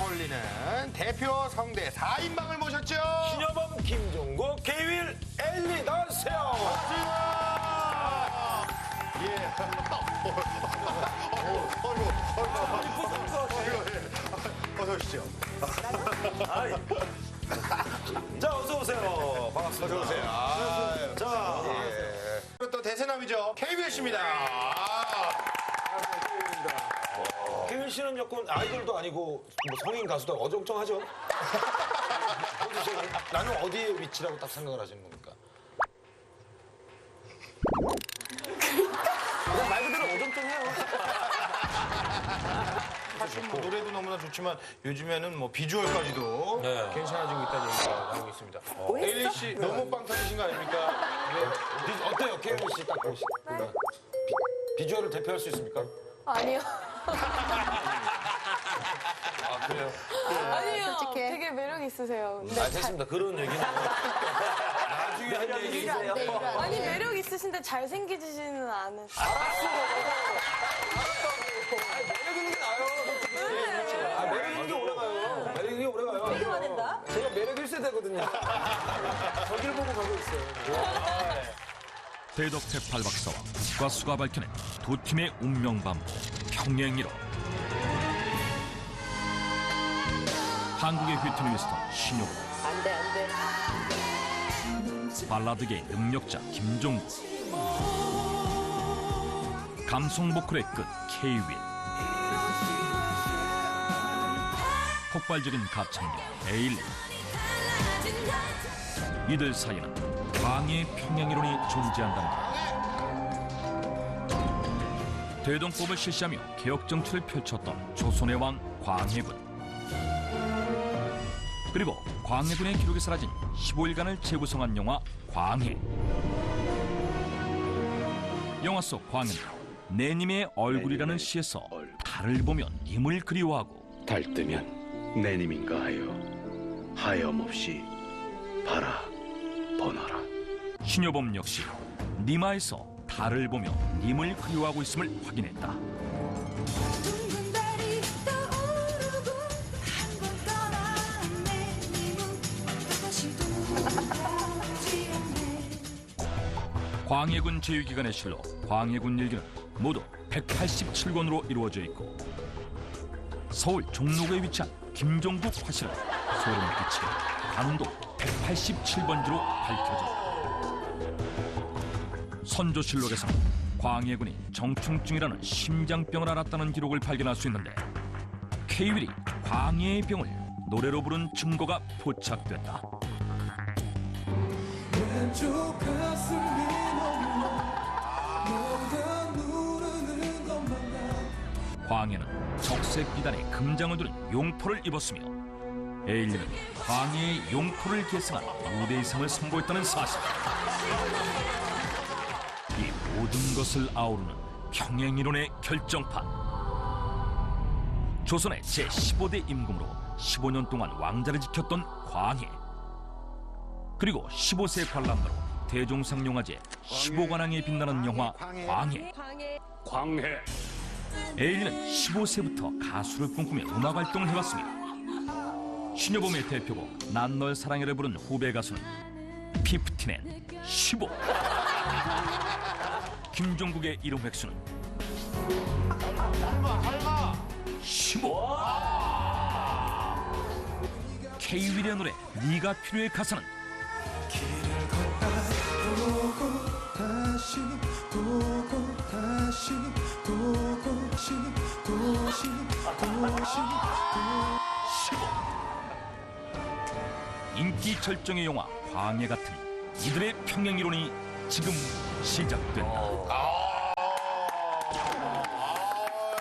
홀리는 대표 성대 4인방을 모셨죠. 신여범, 김종국, 케이윌, 엘리 나와주세요. 예. 어이구, 어이구, 어이구, 예. 어서 오시죠. 자, 어서 오세요. 반갑습니다. 어서 오세요. 아유. 자, 그리고 또 대세남이죠. KBS 씨입니다. 아, 케 이윌 씨는 조금 아이돌도 아니고 뭐 성인 가수도 어정쩡하죠? 어디서- 나는 어디에 위치라고 딱 생각을 하시는 겁니까? 그냥 말 그대로 어정쩡해요. 사실 뭐 노래도 너무나 좋지만 요즘에는 뭐 비주얼까지도 네. 괜찮아지고 있다는 얘기가 나오고 있습니다. 에일리 씨 너무 빵 터지신 거 아닙니까? 비- 어때요, 케이윌 씨딱 보시. 네. 비, 주얼을 대표할 수 있습니까? 아니요. 아, 그래요? 아니요. 솔직해. 되게 매력 있으세요. 근데 아, 됐습니다. 그런 얘기는 나중에 한 얘기세요. 네, 아니 돼. 매력 있으신데 잘생기지는 않은. 매력 있는 게 나아요. 아, 매력 있는 게 오래가요. 매력 있는 게 오래가요. 이거만 된다? 제가 매력 1세대거든요. 저길 보고 가고 있어요. 대덕택 팔박사와 국가수가 밝혀낸 두 팀의 운명 반복 평행이로. 한국의 휘트니 위스턴 신효 안 돼, 안 돼. 발라드계의 능력자 김종국. 감성 보컬의 끝 케이윌 폭발적인 가창력 에일리. 이들 사이에는 광의 평행이론이 존재한다는 것 대동법을 실시하며 개혁 정치를 펼쳤던 조선의 왕 광해군. 그리고 광해군의 기록이 사라진 15일간을 재구성한 영화 광해. 영화 속 광해는 내님의 얼굴이라는 시에서 달을 보면 님을 그리워하고 달 뜨면 내님인가 하여 하염없이 바라 번하라. 신여범 역시 니마에서 달을 보며 님을 그리워하고 있음을 확인했다. 둥근 달이 떠오르고 한번 떠난 내 님은 다시 돌아오지 않네 광해군 제위기관의 실로 광해군 일기는 모두 187권으로 이루어져 있고 서울 종로구에 위치한 김종국 화실은 소름 끼치게 관도 187번지로 밝혀졌다. 선조실록에서는 광해군이 정충증이라는 심장병을 앓았다는 기록을 발견할 수 있는데 케이윌이 광해의 병을 노래로 부른 증거가 포착됐다. 광해는 적색 비단에 금장을 두른 용포를 입었으며 에일리는 광해의 용포를 계승한 무대의상을 선보였다는 사실. 이 모든 것을 아우르는 평행이론의 결정판. 조선의 제15대 임금으로 15년 동안 왕자를 지켰던 광해. 그리고 15세 관람가로 대종상영화제 15관왕에 빛나는 영화 광해. 광해 에일리는 15세부터 가수를 꿈꾸며 음악 활동을 해왔으며 신여범의 대표곡 난 널 사랑해를 부른 후배 가수는 피프틴의 15 김종국의 이름 획수는? 15 케이윌의 노래 네가 필요해 가사는? 다시 보고 다시 보고 싶고 싶고 싶고 인기 절정의 영화 광해 같은 이들의 평행 이론이 지금 시작된다.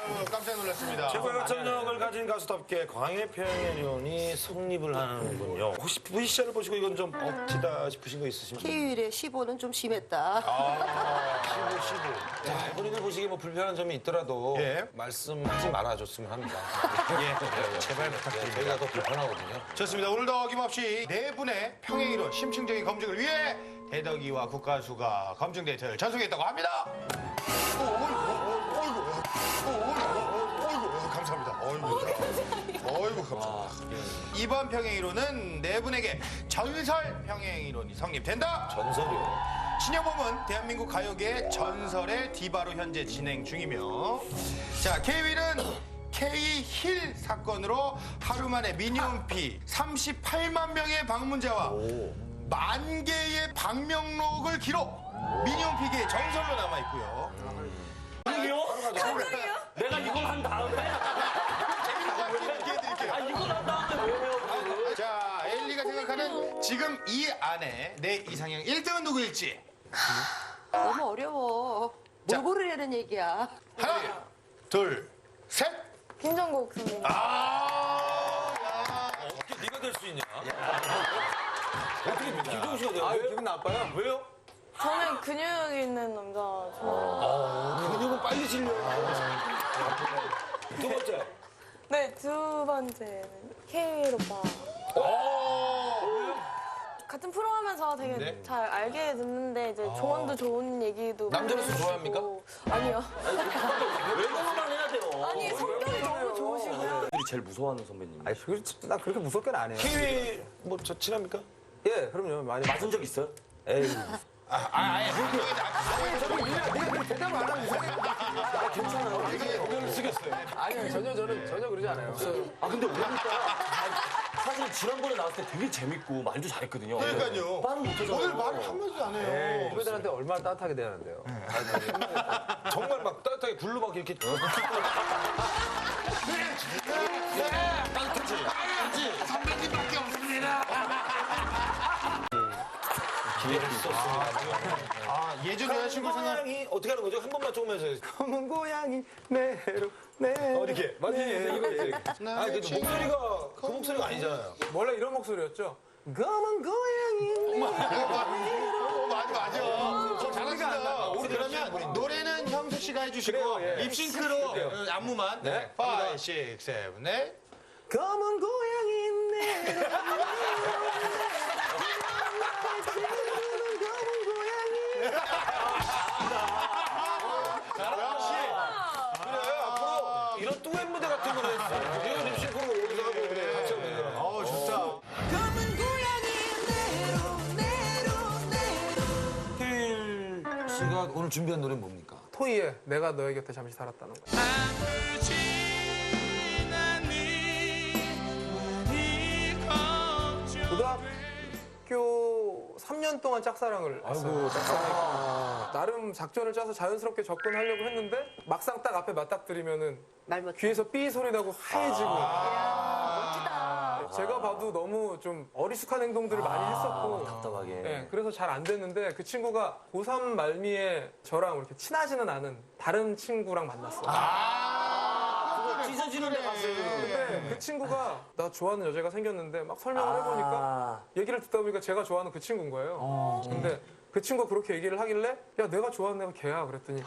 아유, 깜짝 놀랐습니다. 최고의 가창력을 가진 가수답게 광해 평행연이 성립을 하는군요. 혹시 VCR을 보시고 이건 좀 억지다 싶으신 거 있으십니까? 케이윌의 15는 좀 심했다. 15, 15. 자, 본인들 보시기에 뭐 불편한 점이 있더라도 예. 말씀하지 말아줬으면 합니다. 예, 제발 부탁드립니다. 저희가 더 불편하거든요. 좋습니다. 오늘도 어김없이 네 분의 평행 이론 심층적인 검증을 위해 대덕이와 국가수가 검증 데이터를 전송했다고 합니다. 오, 어이구, 어이구, 어이구, 어이구, 어이구, 어이구, 감사합니다. 어이구, 어이구, 감사합니다. 이번 평행이론은 네 분에게 전설 평행이론이 성립된다. 전설이요. 신여범은 대한민국 가요계의 전설의 디바로 현재 진행 중이며 자 K-윌은 K-힐 사건으로 하루 만에 미니홈피 38만 명의 방문자와 만 개의 방명록을 기록 미니홈피계의 전설로 남아 있고요 내가 이걸 한 다음에 아 이걸 한 다음에 왜 해요? 자 엘리가 생각하는 지금 이 안에 내 이상형 1등은 누구일지 너무 어려워. 자. 뭘 고르려는 얘기야. 하나 둘 셋 김정국 선배님. 아, 야. 어떻게 네가 될 수 있냐? 어떻게 김종우 씨가 돼요? 아, 기분 나빠요? 왜요? 저는 근육 있는 남자 좋아해요. 근육은 빨리 질려. 두 번째. 네, 두 번째는 K 오빠. 같은 프로 하면서 되게 네. 잘 알게 됐는데 이제 조언도 좋은 얘기도 남자로서 많이 좋아합니까? 해주시고. 아니요. 외모만 해야 돼요. 아니 성격이 너무 좋으시고요. 제일 무서워하는 선배님. 아니, 그, 나 그렇게 무섭게는 안 해요. 키위 뭐 저 친합니까? 예, 그럼요. 많이. 맞은 적 있어요? 에이. 아, 아예 대답을 안 하면 이상해. 오면을 쓰겠어요. 아니요, 전혀 저는 전혀 그러지 않아요. 아 근데 오니까 사실 지난번에 나왔을 때 되게 재밌고 말도 잘했거든요. 그러니까요. 말은 못하잖아요. 오늘 말을 한마디도 안 해요. 후배들한테 얼마나 따뜻하게 대하는데요. 정말 막 따뜻하게 굴로 막 이렇게. 선배님밖 아, 예전 여자친구 생각 고양이 어떻게 하는 거죠? 한 번만 조금만 해주세요. 검은 고양이 내로 내로. 어, 이렇게. 맞지? 이거. 아, 근데 목소리가 그 목소리가 아니잖아요. 원래 이런 목소리였죠. 검은 고양이 어, 맞아, 맞아. 저 잘하신다. 우리 그러면 그러면 노래는 형수 씨가 해주시고 그래요, 예. 립싱크로 어, 안무만. 네. 5, 6, 7, 8. 검은 고양이 내로 오늘 준비한 노래 뭡니까? 토이의 내가 너의 곁에 잠시 살았다는 거. 고등학교 3년 동안 짝사랑을 했어요. 짝사랑. 나름 작전을 짜서 자연스럽게 접근하려고 했는데 막상 딱 앞에 맞닥뜨리면은 말 못. 귀에서 삐 소리 나고 하얘지고 멋지다. 제가 봐도 너무 좀 어리숙한 행동들을 많이 했었고. 답답하게. 네, 그래서 잘 안 됐는데 그 친구가 고3 말미에 저랑 이렇게 친하지는 않은 다른 친구랑 만났어요. 찢어지는 데 갔어요. 근데 그 친구가 나 좋아하는 여자가 생겼는데 막 설명을 해보니까 아, 얘기를 듣다 보니까 제가 좋아하는 그 친구인 거예요. 근데 그 친구가 그렇게 얘기를 하길래 야 내가 좋아하는 애가 걔야 그랬더니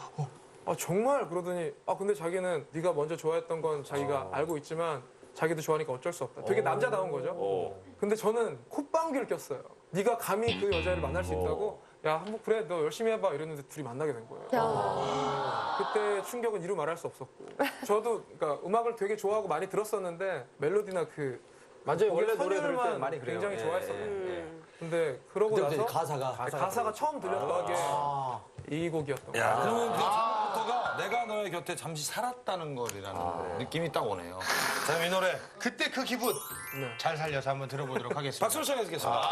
아 정말? 그러더니 아 근데 자기는 네가 먼저 좋아했던 건 자기가 알고 있지만 자기도 좋아하니까 어쩔 수 없다. 되게 남자다운 거죠. 근데 저는 콧방귀를 꼈어요. 네가 감히 그 여자를 만날 수 있다고? 야 한번 그래 너 열심히 해봐 이랬는데 둘이 만나게 된 거예요. 그때 충격은 이루 말할 수 없었고 저도 그러니까 음악을 되게 좋아하고 많이 들었었는데 멜로디나 그 맞아요. 원래 노래 들을 때 많이 그래요. 굉장히 예, 좋아했었거든요. 예, 예. 근데 그러고 나서 가사가 가사가, 처음 들렸던 게 이 곡이었던 거예요. 그러면 그 내가 너의 곁에 잠시 살았다는 거라는 느낌이 딱 오네요. 자, 이 노래 그때 그 기분 네. 잘 살려서 한번 들어보도록 하겠습니다. 박수로 시작하겠습니다.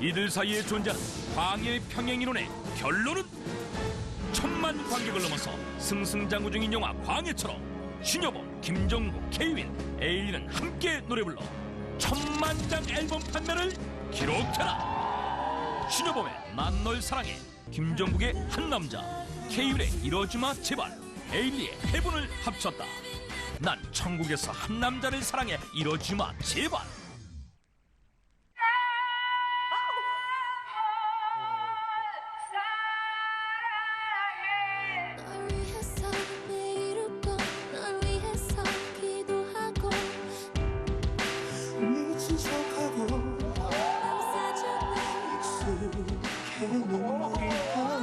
이들 사이에 존재하는 광해 평행이론의 결론은? 천만 관객을 넘어서 승승장구 중인 영화 광해처럼 신여범, 김종국, 케이윌, 에일리는 함께 노래 불러 천만 장 앨범 판매를 기록해라. 신여범의 난 널 사랑해 김종국의 한 남자 케이윌의 이러지마 제발 에일리의 해본을 합쳤다. 난 천국에서 한 남자를 사랑해 이러지마 제발 익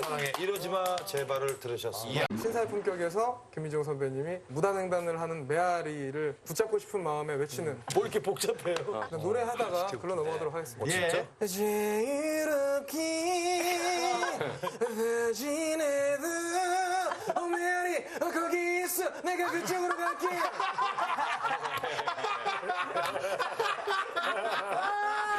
사랑해 이러지마 제발을 들으셨습니다. 신사의 품격에서 김민정 선배님이 무단횡단을 하는 메아리를 붙잡고 싶은 마음에 외치는 뭐 이렇게 복잡해요? 그냥 노래하다가 글로 넘어가도록 하겠습니다. 진짜? 이제 이렇게 지내도 어 메리 어, 거기 있어 내가 그쪽으로 갈게